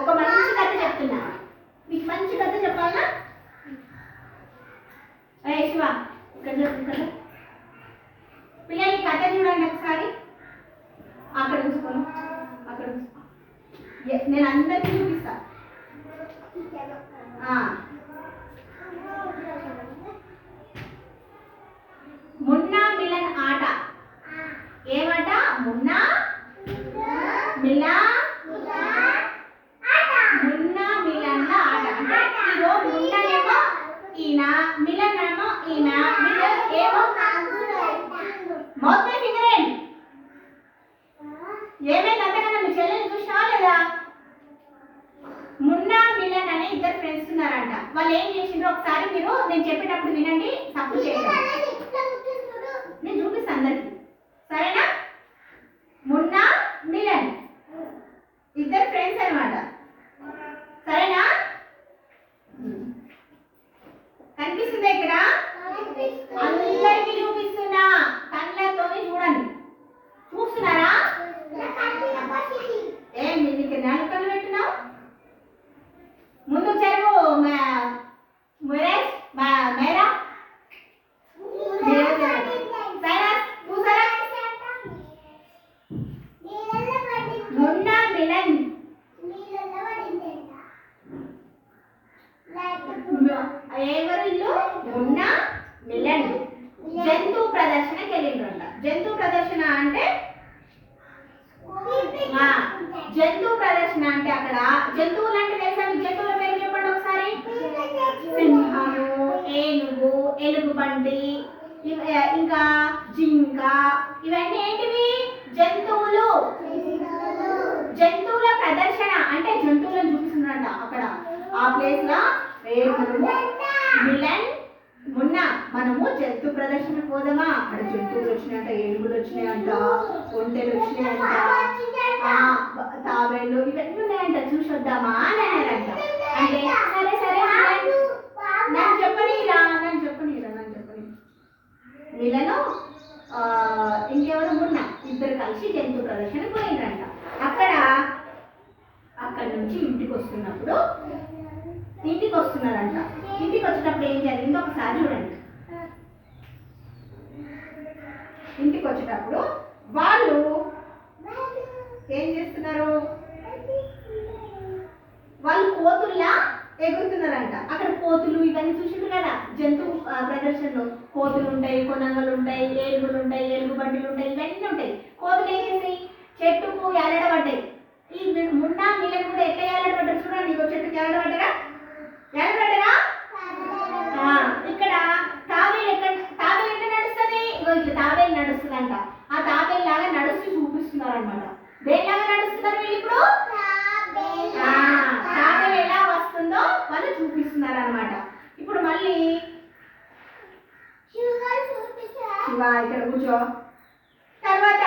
ఒక మంచి కథ చెప్తున్నా. మీకు మంచి కథ చెప్పాలా? శివ ఇక్కడ కదా పిల్లలు ఈ కథ చూడండి ఒకసారి. అక్కడ చూసుకోను. అక్కడ నేను అందరికీ చూపిస్తా ఆ. మున్నా మిలన్ ఆట ఏమట మున్నా మిలా మున్నా మిలన్ల ఆట అంటే ఇగో మున్ననేమో ఈయన మిలన్ ఏమో ఈయన మిలన్ ఏమో మౌత్ మై ఫింగర్ ఏంటి ఏమైంది అంతకన్నా మీ చెల్లెని చూసినావా లేదా? మున్నా మిలన్ అనే ఇద్దరు ఫ్రెండ్స్ ఉన్నారంట. వాళ్ళు ఏం చేసిండ్రు ఒకసారి మీరు నేను చెప్పేటప్పుడు వినండి తప్పు చేయండి నేను చూపిస్తాను అందరికి సరేనా మున్నా మిలన్ ఇద్దరు ఫ్రెండ్స్ అన్నమాట సరేనా కనిపిస్తుందా ఇక్కడ అందరికీ చూపిస్తున్నా కళ్ళతోని చూడండి చూస్తున్నారా ఏం నీకు నాలుగు కళ్ళు పెట్టినావు ముందు చెరువు మురేష్ మేరా సైరస్ కూసరా మున్నా మిలన్ ఎవరు ఇల్లు మున్నా మిలన్ జంతు ప్రదర్శనకి వెళ్ళిండ్రంట జంతు ప్రదర్శన అంటే? జంతు ప్రదర్శన అంటే అక్కడ. జంతువులు అంటే తెలుసా జంతువుల పేరు చెప్పండి ఒకసారి. సింహము ఏనుగు ఎలుగుబంటి ఇంకా జింక. ఇవన్నీ ఏంటివి? జంతువులు. జంతువుల ప్రదర్శన అంటే జంతువులను చూపిస్తున్నట అక్కడ. ఆ ప్లేస్లో మిలన్ మొన్న మనము ప్రదర్శన పోదామా? అక్కడ జంతువులు వచ్చినాయంట ఏనుగులు వచ్చినాయంట ఒంటెలు వచ్చినాయంట తాబేళ్ళు ఇవన్నీ ఉన్నాయంట చూసొద్దామా అని అన్నారంట. అంటే సరే సరే మిలన్, నన్ను చెప్పనీరా నన్ను చెప్పనీరా నన్ను చెప్పని వీళ్ళను ఇంకెవరు ఉన్నా ఇద్దరు కలిసి జంతు ప్రదర్శన పోయిండ్రంట అక్కడ అక్కడ నుంచి ఇంటికి వస్తున్నప్పుడు ఇంటికి వస్తున్నారంట. ఇంటికి వచ్చినప్పుడు ఏం జరిగిందో ఒకసారి చూడండి. ఇంటికి వచ్చేటప్పుడు వాళ్ళు ఏం చేస్తున్నారు? వాళ్ళు కోతుల్లా ఎగురుతున్నారంట. అక్కడ కోతులు ఇవన్నీ చూసిండ్రు కదా? జంతు ఆ, ప్రదర్శనలో. కోతులు ఉంటాయి కొనంగలు ఉంటాయి ఏలుగులు ఉంటాయి ఏలుగు బండిలు ఉంటాయి ఇవన్నీ ఉంటాయి. కోతులు ఏం చేస్తాయి? చెట్టుకు ఎలడబడ్డాయి ఈ ముండా మున్నా కూడా ఎట్లా ఎలడబడ్డారు చూడండి. ఇగో చెట్టుకి ఎలడబడ్డారా ఎలడబడ్డారా ఆ, ఇక్కడ తాబేలు ఎక్కడ తాబేలు ఎట్లా నడుస్తుంది ఇగో ఇట్లా తాబేలు నడుస్తుందంట ఆ తాబేలు లాగా నడుస్తూ చూపిస్తున్నారు అనమాట దేనిలాగా నడుస్తున్నారు వీళ్ళు ఇప్పుడు ఆ, తాబేలు ఎలా వస్తుందో వాళ్ళు చూపిస్తున్నారు అనమాట మళ్ళీ. శివ ఇక్కడ కూర్చో. తర్వాత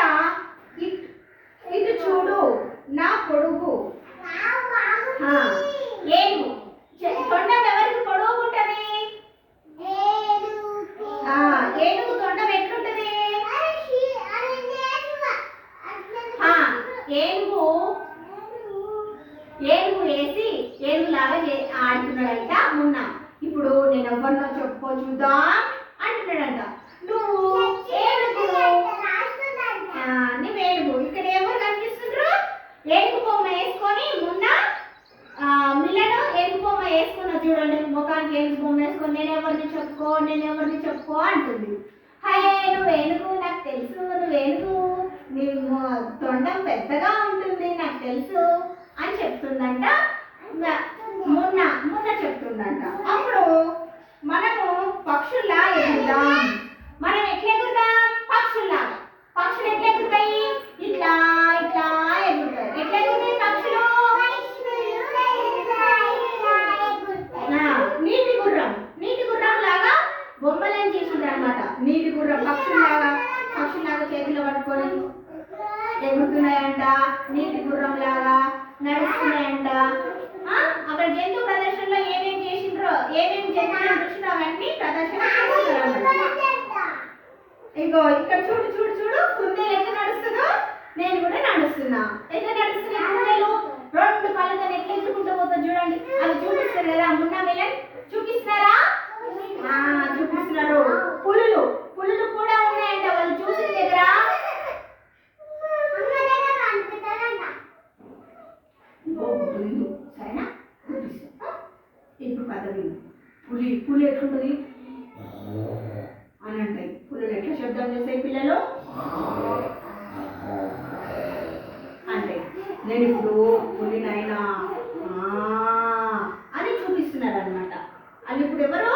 ఇట్- చూడు నా కొడుకు. ఆ, ఏనుగు తొండం ఎవరికి పొడుగు ఉంటది? ఆ, ఏనుగు తొండం ఎట్లుంటది? ఏనుగు ఏనుగు వేసి ఏనుగులాగా చే- ఆడుతున్నాడంట మొన్న. ఇప్పుడు నేను ఎవరినో చెప్పుకో చూద్దాం అంటున్నాడంట. నువ్వు ఏనుగు నువ్వు ఏనుగు ఇక్కడ ఎవరు కనిపిస్తుండ్రు? ఏనుగు బొమ్మ వేసుకొని మొన్న మిల్లను ఏనుగు బొమ్మ వేసుకున్నా చూడండి. ముఖానికి ఏనుగు బొమ్మ వేసుకొని నేను ఎవరిని చెప్పుకో నేను ఎవరిని చెప్పుకో అంటుంది. హే నువ్వు ఏనుగు నాకు తెలుసు నువ్వు ఏనుగు నీ తొండం పెద్దగా ఉంటుంది నాకు తెలుసు అని చెప్తుందంట. నీటి గుర్రం నీటి గుర్రం లాగా బొమ్మలను చేసింది అనమాట నీటి గుర్రం పక్షులాగా పక్షులాగా చేతిలో పట్టుకొని ఎగురుతున్నాయంట. నీటి గుర్రం లాగా నడుస్తున్నాయంట అక్కడ జంతు ప్రదర్శనలో ఏమేమి చేసిండ్రో ఏమేమి జంతువులు చూసినా అవన్నీ ప్రదర్శన ఇగో ఇక్కడ చూడు చూడు చూడు కుందేలు ఎట్లా నడుస్తుందో. నేను కూడా నడుస్తున్నా. ఎట్లా నడుస్తున్నాయి కుందేలు? రెండు పళ్ళతో ఎట్లా ఎత్తుకుంటూ పోతుంది చూడండి. అది చూడు. అంటది. పులి పులి ఎట్లుంటుంది? అని అంటాయి పులులు ఎట్లా శబ్దం చేస్తాయి పిల్లలు? అంటే నేను ఇప్పుడు పులినైనా అని చూపిస్తున్నారు అనమాట అది ఇప్పుడు ఎవరు?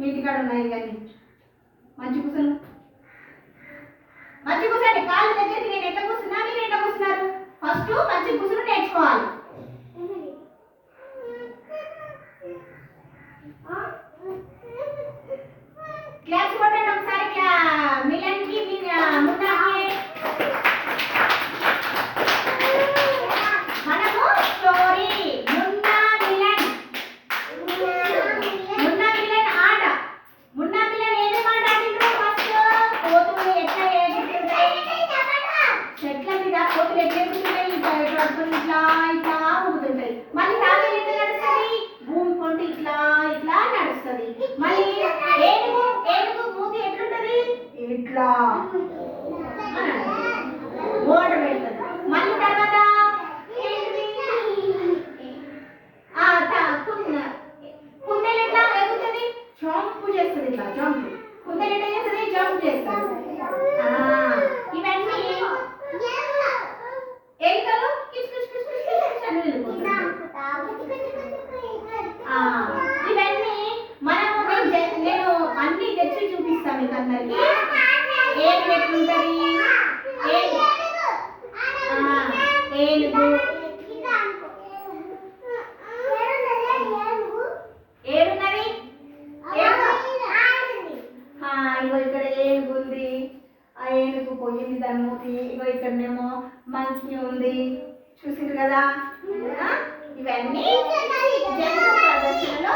మీటి కాడ ఉన్నాయి కానీ మంచి కుసలు. మంచి కుసలు కాళ్ళు దగ్గరికి నేను ఎట్లా కూర్చున్నా మీరు ఎట్లా కూర్చున్నారు ఫస్ట్ మంచి కుసలు నేర్చుకోవాలి. క్లాస్ కొట్టండి ఒకసారి. చేశారు. ఇవన్నీ. అన్ని తెచ్చి చూపిస్తాను మీకు అందరికి. ఏం ఏ ఏలుగు ఇక్కడ ఏనుగు ఉంది ఆ ఏనుగు పోయింది దాని మూతి ఇగో ఇక్కడనేమో మంచి ఉంది. చూసిండ్రు కదా? ఇవన్నీ జంతు ప్రదర్శనలో